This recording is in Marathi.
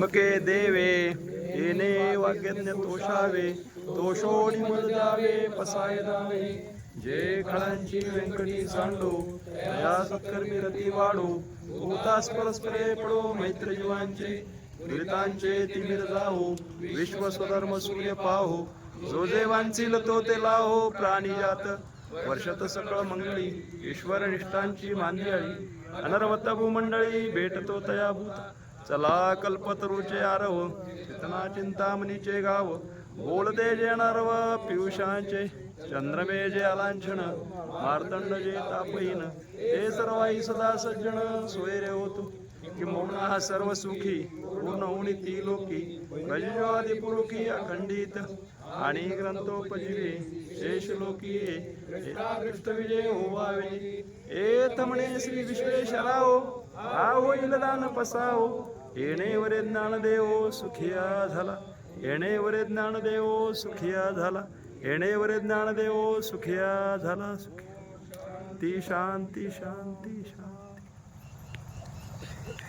मके देवे येणे वाग्यज्ञ तोषावे तोषोणी मज पसायदावे पसाय दावे जे खळांची व्यंकटी सांडो या सत्कर्मी रती वाढो. भूतास परस्परे पडो मैत्रजीवांचे जीवांचे तिमिर जाहो विश्व स्वधर्म सूर्य पाहो. जो देवांची लतो ते लाहो प्राणी जात वर्षत सकळ मंगळी ईश्वर निष्ठांची मांदियाळी अनर्वत भूमंडळी भेटतो तया भूत. चला कल्पतरुचे आरव चितना चिंतामणीचे गाव. बोलते जे नरव पियुषांचे चंद्रमे जे अलांछन मार्तंड जे तापहीन. ते सर्वाई सदा सज्जन सोयरे होतो कि हा सर्व सुखी पूर्ण होणी ती लोकी. गजवादी पुरुकी अखंडित. आणि ग्रंथोपजीवी शेष लोकी. कृष्ण विजय होवावे ए म्हणे श्री विश्वेश्वराओ हा होईल दान पसाओ. येणे वरे ज्ञान देव सुखिया झाला. येणे वरे ज्ञान देव सुखिया झाला. येणे वरे ज्ञान देव सुखिया झाला सुखी ती शांती शांती शांती